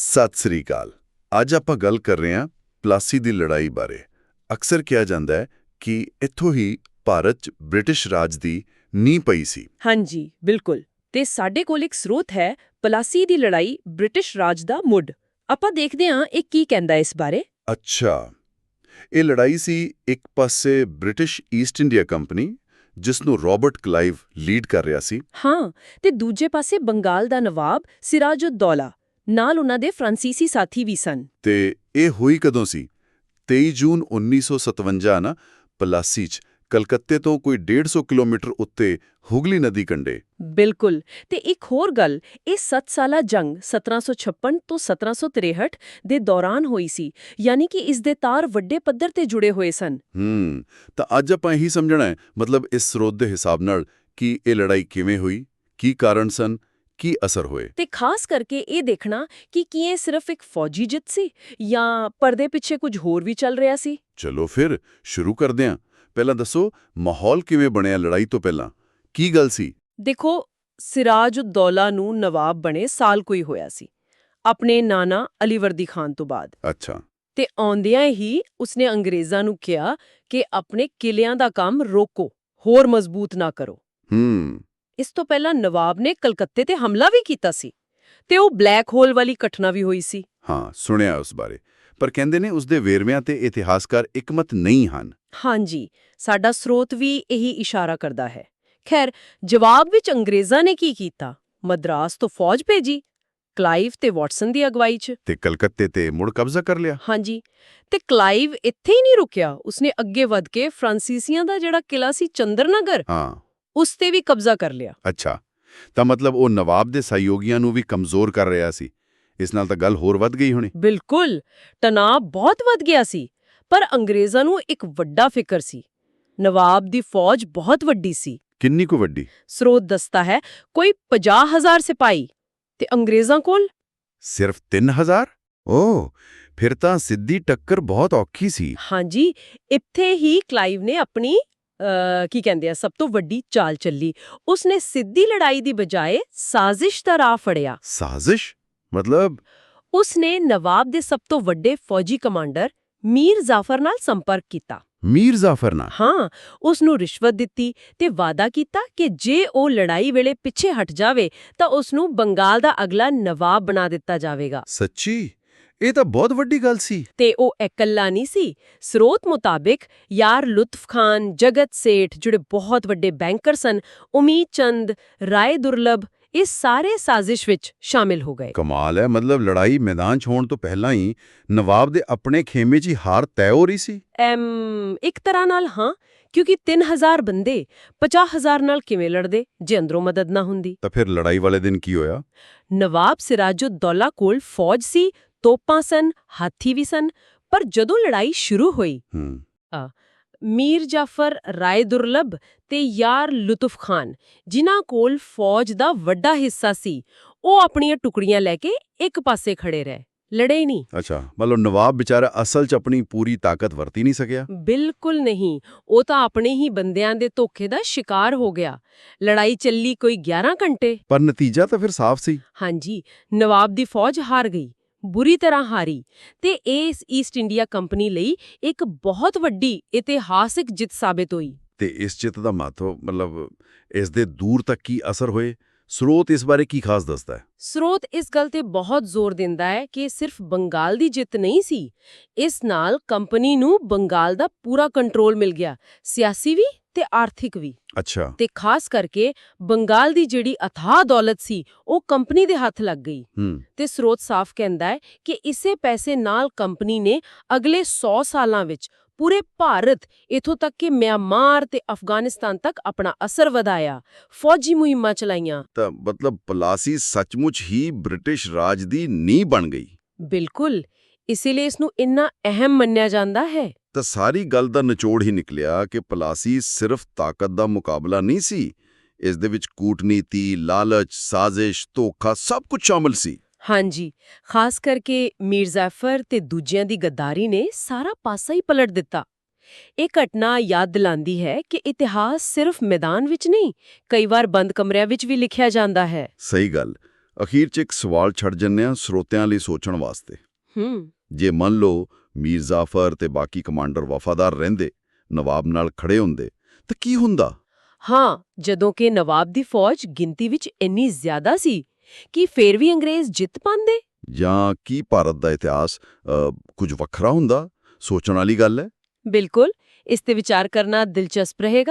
ਸਤਿ ਸ੍ਰੀ ਅਕਾਲ। ਅੱਜ ਆਪਾਂ ਗੱਲ ਕਰ ਰਹੇ ਹਾਂ ਪਲਾਸੀ ਦੀ ਲੜਾਈ ਬਾਰੇ। ਅਕਸਰ ਕਿਹਾ ਜਾਂਦਾ ਹੈ ਕਿ ਇੱਥੋਂ ਹੀ ਭਾਰਤ 'ਚ ਬ੍ਰਿਟਿਸ਼ ਰਾਜ ਦੀ ਨੀਂਹ ਪਈ ਸੀ। ਹਾਂਜੀ ਬਿਲਕੁਲ। ਤੇ ਸਾਡੇ ਕੋਲ ਇੱਕ ਸਰੋਤ ਹੈ ਪਲਾਸੀ ਦੀ ਲੜਾਈ ਬ੍ਰਿਟਿਸ਼ ਰਾਜ ਦਾ ਮੁੱਢ। ਆਪਾਂ ਦੇਖਦੇ ਹਾਂ ਇਹ ਕੀ ਕਹਿੰਦਾ ਇਸ ਬਾਰੇ। ਅੱਛਾ। ਇਹ ਲੜਾਈ ਸੀ ਇੱਕ ਪਾਸੇ ਬ੍ਰਿਟਿਸ਼ ਈਸਟ ਇੰਡੀਆ ਕੰਪਨੀ ਜਿਸ ਨੂੰ ਰਾਬਰਟ ਕਲਾਈਵ ਲੀਡ ਕਰ ਰਿਹਾ ਸੀ। ਹਾਂ ਤੇ ਦੂਜੇ ਪਾਸੇ ਬੰਗਾਲ ਦਾ ਨਵਾਬ ਸਿਰਾਜੁੱਦੌਲਾ ਨਾਲ ਉਹਨਾਂ ਦੇ ਫ੍ਰਾਂਸੀਸੀ ਸਾਥੀ ਵੀ ਸਨ। ਤੇ ਇਹ ਹੋਈ ਕਦੋਂ ਸੀ? 23 ਜੂਨ 1957 ਨਾ ਪਲਾਸੀ 'ਚ ਕਲਕੱਤੇ ਤੋਂ ਕੋਈ 150 ਕਿਲੋਮੀਟਰ ਉੱਤੇ ਹੁਗਲੀ ਨਦੀ ਕੰਢੇ। ਬਿਲਕੁਲ। ਤੇ ਇੱਕ ਹੋਰ ਗੱਲ ਇਹ 7 ਸਾਲਾ ਜੰਗ 1756 ਤੋਂ 1763 ਦੇ ਦੌਰਾਨ ਹੋਈ ਸੀ ਯਾਨੀ ਕਿ ਇਸ ਦੇ ਤਾਰ ਵੱਡੇ ਪੱਧਰ ਤੇ ਜੁੜੇ ਹੋਏ ਸਨ। ਹੂੰ ਤਾਂ ਅੱਜ ਆਪਾਂ ਇਹੀ ਸਮਝਣਾ ਹੈ ਮਤਲਬ ਇਸ ਸਰੋਤ ਦੇ ਹਿਸਾਬ ਨਾਲ ਕਿ ਇਹ ਲੜਾਈ ਕਿਵੇਂ ਹੋਈ ਕੀ ਕਾਰਨ ਸਨ ਕੀ ਅਸਰ ਹੋਏ? ਤੇ ਖਾਸ ਕਰਕੇ ਇਹ ਦੇਖਣਾ ਕਿ ਕੀ ਇਹ ਸਿਰਫ ਇੱਕ ਫੌਜੀ ਜਿੱਤ ਸੀ ਜਾਂ ਪਰਦੇ ਪਿੱਛੇ ਕੁਝ ਹੋਰ ਵੀ ਚੱਲ ਰਿਹਾ ਸੀ? ਚਲੋ ਫਿਰ ਸ਼ੁਰੂ ਕਰਦੇ ਹਾਂ। ਪਹਿਲਾਂ ਦੱਸੋ ਮਾਹੌਲ ਕਿਵੇਂ ਬਣਿਆ ਲੜਾਈ ਤੋਂ ਪਹਿਲਾਂ? ਕੀ ਗੱਲ ਸੀ? ਦੇਖੋ ਸਿਰਾਜੁੱਦੌਲਾ ਨੂੰ ਨਵਾਬ ਬਣੇ ਸਾਲ ਕੋਈ ਹੋਇਆ ਸੀ। ਆਪਣੇ ਨਾਨਾ ਅਲੀਵਰਦੀ ਖਾਨ ਤੋਂ ਬਾਅਦ। ਅੱਛਾ। ਤੇ ਆਉਂਦਿਆਂ ਹੀ ਉਸਨੇ ਅੰਗਰੇਜ਼ਾਂ ਨੂੰ ਕਿਹਾ ਕਿ ਆਪਣੇ ਕਿਲਿਆਂ ਦਾ ਕੰਮ ਰੋਕੋ ਹੋਰ ਮਜ਼ਬੂਤ ਨਾ ਕਰੋ। ਹੂੰ। ਇਸ ਤੋਂ ਪਹਿਲਾਂ ਨਵਾਬ ਨੇ ਕਲਕੱਤੇ ਤੇ ਹਮਲਾ ਵੀ ਕੀਤਾ ਸੀ ਤੇ ਉਹ ਬਲੈਕ ਹੋਲ ਵਾਲੀ ਘਟਨਾ ਵੀ ਹੋਈ ਸੀ। ਹਾਂ ਸੁਣਿਆ ਉਸ ਬਾਰੇ। ਪਰ ਕਹਿੰਦੇ ਨੇ ਉਸ ਦੇ ਵੇਰਵਿਆਂ ਤੇ ਇਤਿਹਾਸਕਾਰ ਇਕਮਤ ਨਹੀਂ ਹਨ। ਹਾਂਜੀ ਸਾਡਾ ਸਰੋਤ ਵੀ ਇਹੀ ਇਸ਼ਾਰਾ ਕਰਦਾ ਹੈ। ਖੈਰ ਜਵਾਬ ਵਿੱਚ ਅੰਗਰੇਜ਼ਾਂ ਨੇ ਕੀ ਕੀਤਾ? ਮਦਰਾਸ ਤੋਂ ਫੌਜ ਭੇਜੀ? ਕਲਾਈਵ ਤੇ ਵਾਟਸਨ ਦੀ ਅਗਵਾਈ 'ਚ? ਤੇ ਕਲਕੱਤੇ ਤੇ ਮੁੜ ਕਬਜ਼ਾ ਕਰ ਲਿਆ? ਹਾਂਜੀ ਤੇ ਕਲਾਈਵ ਇੱਥੇ ਹੀ ਨਹੀਂ ਰੁਕਿਆ। ਉਸਨੇ ਅੱਗੇ ਵੱਧ ਕੇ ਫ੍ਰਾਂਸੀਸੀਆਂ ਦਾ ਜਿਹੜਾ ਕਿਲਾ ਸੀ ਚੰਦਰਨਗਰ ਹਾਂ। ਉਸ ਤੇ ਵੀ ਕਬਜ਼ਾ ਕਰ ਲਿਆ। ਅੱਛਾ। ਤਾਂ ਮਤਲਬ ਉਹ ਨਵਾਬ ਦੇ ਸਹਿਯੋਗੀਆਂ ਨੂੰ ਵੀ ਕਮਜ਼ੋਰ ਕਰ ਰਿਹਾ ਸੀ। ਇਸ ਨਾਲ ਤਾਂ ਗੱਲ ਹੋਰ ਵੱਧ ਗਈ ਹੋਣੀ। ਬਿਲਕੁਲ। ਤਣਾਅ ਬਹੁਤ ਵੱਧ ਗਿਆ ਸੀ। ਪਰ ਅੰਗਰੇਜ਼ਾਂ ਨੂੰ ਇੱਕ ਵੱਡਾ ਫਿਕਰ ਸੀ। ਨਵਾਬ ਦੀ ਫੌਜ ਬਹੁਤ ਵੱਡੀ ਸੀ। ਕਿੰਨੀ ਕੁ ਵੱਡੀ? ਸਰੋਤ ਦੱਸਦਾ ਹੈ ਕੋਈ 50000 ਸਿਪਾਈ ਤੇ ਅੰਗਰੇਜ਼ਾਂ ਕੋਲ? ਸਿਰਫ 3000 ਓਹ ਫਿਰ ਤਾਂ ਸਿੱਧੀ ਟੱਕਰ ਬਹੁਤ ਔਖੀ ਸੀ। ਹਾਂਜੀ ਇੱਥੇ ਹੀ ਕਲਾਈਵ ਨੇ ਆਪਣੀ ਕੀ ਕਹਿੰਦੇ ਆ ਸਭ ਤੋਂ ਵੱਡੀ ਚਾਲ ਚੱਲੀ। ਉਸਨੇ ਸਿੱਧੀ ਲੜਾਈ ਦੀ ਬਜਾਏ ਸਾਜ਼ਿਸ਼ ਦਾ ਰਾਹ ਫੜਿਆ। ਸਾਜ਼ਿਸ਼? ਮਤਲਬ? ਉਸਨੇ ਨਵਾਬ ਦੇ ਸਭ ਤੋਂ ਵੱਡੇ ਫੌਜੀ ਕਮਾਂਡਰ ਮੀਰ ਜ਼ਾਫਰ ਨਾਲ ਸੰਪਰਕ ਕੀਤਾ। ਮੀਰ ਜ਼ਾਫਰ ਨਾਲ? ਹਾਂ ਉਸ ਨੂੰ ਰਿਸ਼ਵਤ ਦਿੱਤੀ ਤੇ ਵਾਅਦਾ ਕੀਤਾ ਕਿ ਜੇ ਉਹ ਲੜਾਈ ਵੇਲੇ ਪਿੱਛੇ ਹਟ ਜਾਵੇ ਤਾਂ ਉਸ ਨੂੰ ਬੰਗਾਲ ਦਾ ਅਗਲਾ ਨਵਾਬ ਬਣਾ ਦਿੱਤਾ ਜਾਵੇਗਾ। ਸੱਚੀ? ਇਹ ਤਾਂ ਬਹੁਤ ਵੱਡੀ ਗੱਲ ਸੀ। ਤੇ ਉਹ ਇਕੱਲਾ ਨਹੀਂ ਸੀ। ਸਰੋਤ ਮੁਤਾਬਿਕ ਯਾਰ ਲੁਤਫ ਖਾਨ ਜਗਤ ਸੇਠ ਜਿਹੜੇ ਬਹੁਤ ਵੱਡੇ ਬੈਂਕਰ ਸਨ ਉਮੀਦ ਚੰਦ ਰਾਏ ਦੁਰਲਭ ਇਹ ਸਾਰੇ ਸਾਜ਼ਿਸ਼ ਵਿੱਚ ਸ਼ਾਮਿਲ ਹੋ ਗਏ। ਕਮਾਲ ਹੈ ਮਤਲਬ ਲੜਾਈ ਮੈਦਾਨ 'ਚ ਹੋਣ ਤੋਂ ਪਹਿਲਾਂ ਹੀ ਨਵਾਬ ਦੇ ਆਪਣੇ ਖੇਮੇ 'ਚ ਹੀ ਹਾਰ ਤੈਅ ਹੋ ਰਹੀ ਸੀ। ਐਮ ਇੱਕ ਤਰ੍ਹਾਂ ਨਾਲ ਹਾਂ ਕਿਉਂਕਿ 3000 ਬੰਦੇ 50000 ਨਾਲ ਕਿਵੇਂ ਲੜਦੇ ਜੇ ਅੰਦਰੋਂ ਮਦਦ ਨਾ ਹੁੰਦੀ। ਤਾਂ ਫਿਰ ਲੜਾਈ ਵਾਲੇ ਦਿਨ ਕੀ ਹੋਇਆ? ਨਵਾਬ ਸਿਰਾਜੁੱਦੌਲਾ ਕੋਲ ਫੌਜ ਸੀ ਤੋਪਾਂ ਸਨ ਹਾਥੀ ਵੀ ਸਨ ਪਰ ਜਦੋਂ ਲੜਾਈ ਸ਼ੁਰੂ ਹੋਈ ਮੀਰ ਜਾਫਰ ਰਾਏ ਦੁਰਲਭ ਤੇ ਯਾਰ ਲੁਤਫ ਖਾਨ ਜਿਨ੍ਹਾਂ ਕੋਲ ਫੌਜ ਦਾ ਵੱਡਾ ਹਿੱਸਾ ਸੀ ਉਹ ਆਪਣੀਆਂ ਟੁਕੜੀਆਂ ਲੈ ਕੇ ਇੱਕ ਪਾਸੇ ਖੜੇ ਰਹੇ ਲੜੇ ਨਹੀਂ। ਅੱਛਾ ਮਤਲਬ ਨਵਾਬ ਵਿਚਾਰਾ ਅਸਲ 'ਚ ਆਪਣੀ ਪੂਰੀ ਤਾਕਤ ਵਰਤੀ ਨਹੀਂ ਸਕਿਆ? ਬਿਲਕੁਲ ਨਹੀਂ ਉਹ ਤਾਂ ਆਪਣੇ ਹੀ ਬੰਦਿਆਂ ਦੇ ਧੋਖੇ ਦਾ ਸ਼ਿਕਾਰ ਹੋ ਗਿਆ ਲੜਾਈ ਚੱਲੀ ਕੋਈ 11 ਘੰਟੇ। ਪਰ ਨਤੀਜਾ ਤਾਂ ਫਿਰ ਸਾਫ਼ ਸੀ। ਹਾਂਜੀ ਨਵਾਬ ਦੀ ਫੌਜ ਹਾਰ ਗਈ ਬੁਰੀ ਤਰ੍ਹਾਂ ਹਾਰੀ। ਤੇ ਇਸ ਈਸਟ ਇੰਡੀਆ ਕੰਪਨੀ ਲਈ ਇੱਕ ਬਹੁਤ ਵੱਡੀ ਇਤਿਹਾਸਿਕ ਜਿੱਤ ਸਾਬਤ ਹੋਈ। ਤੇ ਇਸ ਜਿੱਤ ਦਾ ਮਹੱਤਵ ਮਤਲਬ ਇਸ ਦੇ ਦੂਰ ਤੱਕ ਕੀ ਅਸਰ ਹੋਏ? ਸਰੋਤ ਇਸ ਬਾਰੇ ਕੀ ਖਾਸ ਦੱਸਦਾ ਹੈ? ਸਰੋਤ ਇਸ ਗੱਲ ਤੇ ਬਹੁਤ ਜ਼ੋਰ ਦਿੰਦਾ ਹੈ ਕਿ ਸਿਰਫ ਬੰਗਾਲ ਦੀ ਜਿੱਤ ਨਹੀਂ ਸੀ ਇਸ ਨਾਲ ਕੰਪਨੀ ਨੂੰ ਬੰਗਾਲ ਦਾ ਪੂਰਾ ਕੰਟਰੋਲ ਮਿਲ ਗਿਆ। ਸਿਆਸੀ ਵੀ? ਤੇ ਆਰਥਿਕ ਵੀ। ਅੱਛਾ। ਤੇ ਖਾਸ ਕਰਕੇ ਬੰਗਾਲ ਦੀ ਜਿਹੜੀ ਅਥਾਹ ਦੌਲਤ ਸੀ ਉਹ ਕੰਪਨੀ ਦੇ ਹੱਥ ਲੱਗ ਗਈ। ਤੇ ਸਰੋਤ ਸਾਫ਼ ਕਹਿੰਦਾ ਹੈ ਕਿ ਇਸੇ ਪੈਸੇ ਨਾਲ ਕੰਪਨੀ ਨੇ ਅਗਲੇ 100 ਸਾਲਾਂ ਵਿੱਚ ਪੂਰੇ ਭਾਰਤ ਇਥੋਂ ਤੱਕ ਕਿ ਮਿਆਂਮਾਰ ਤੇ ਅਫਗਾਨਿਸਤਾਨ ਤੱਕ ਆਪਣਾ ਅਸਰ ਵਧਾਇਆ ਫੌਜੀ ਮੁਹਿੰਮਾਂ ਚਲਾਈਆਂ। ਤਾਂ ਮਤਲਬ ਪਲਾਸੀ ਸੱਚਮੁੱਚ ਹੀ ਬ੍ਰਿਟਿਸ਼ ਰਾਜ ਦੀ ਨੀਂਹ ਬਣ ਗਈ। ਬਿਲਕੁਲ। ਇਸੇ ਲਈ ਇਸ ਨੂੰ ਇੰਨਾ ਅਹਿਮ ਮੰਨਿਆ ਜਾਂਦਾ ਹੈ। ਤਾਂ ਸਾਰੀ ਗੱਲ ਦਾ ਨਿਚੋੜ ਹੀ ਨਿਕਲਿਆ ਕਿ ਪਲਾਸੀ ਸਿਰਫ ਤਾਕਤ ਦਾ ਮੁਕਾਬਲਾ ਨਹੀਂ ਸੀ। ਇਸ ਦੇ ਵਿੱਚ ਕੂਟਨੀਤੀ ਲਾਲਚ ਸਾਜ਼ਿਸ਼ ਧੋਖਾ ਸਭ ਕੁਝ ਸ਼ਾਮਲ ਸੀ। ਹਾਂਜੀ ਖਾਸ ਕਰਕੇ ਮੀਰ ਜ਼ਾਫਰ ਤੇ ਦੂਜਿਆਂ ਦੀ ਗੱਦਾਰੀ ਨੇ ਸਾਰਾ ਪਾਸਾ ਹੀ ਪਲਟ ਦਿੱਤਾ। ਇਹ ਘਟਨਾ ਯਾਦ ਦਿਲਾਉਂਦੀ ਹੈ ਕਿ ਇਤਿਹਾਸ ਸਿਰਫ ਮੈਦਾਨ ਵਿੱਚ ਨਹੀਂ ਕਈ ਵਾਰ ਬੰਦ ਕਮਰਿਆਂ ਵਿੱਚ ਵੀ ਲਿਖਿਆ ਜਾਂਦਾ ਹੈ। ਸਹੀ ਗੱਲ। ਅਖੀਰ 'ਚ ਇੱਕ ਸਵਾਲ ਛੱਡ ਜੰਨੇ ਆ ਸਰੋਤਿਆਂ ਲਈ ਸੋਚਣ ਵਾਸਤੇ। ਹੂੰ। ਜੇ ਮੰਨ ਲਓ ਮੀਰ ਜਾਫਰ ਤੇ ਬਾਕੀ ਕਮਾਂਡਰ ਵਫਾਦਾਰ ਰਹਿੰਦੇ ਨਵਾਬ ਨਾਲ ਖੜੇ ਹੁੰਦੇ ਤਾਂ ਕੀ ਹੁੰਦਾ? ਹਾਂ ਜਦੋਂ ਕਿ ਨਵਾਬ ਦੀ ਫੌਜ ਗਿਣਤੀ ਵਿੱਚ ਇੰਨੀ ਜ਼ਿਆਦਾ ਸੀ ਕਿ ਫੇਰ ਵੀ ਅੰਗਰੇਜ਼ ਜਿੱਤ ਪਾਉਂਦੇ? ਜਾਂ ਕੀ ਭਾਰਤ ਦਾ ਇਤਿਹਾਸ ਕੁਝ ਵੱਖਰਾ ਹੁੰਦਾ? ਸੋਚਣ ਵਾਲੀ ਗੱਲ ਹੈ? ਬਿਲਕੁਲ ਇਸ ਤੇ ਵਿਚਾਰ ਕਰਨਾ ਦਿਲਚਸਪ ਰਹੇਗਾ।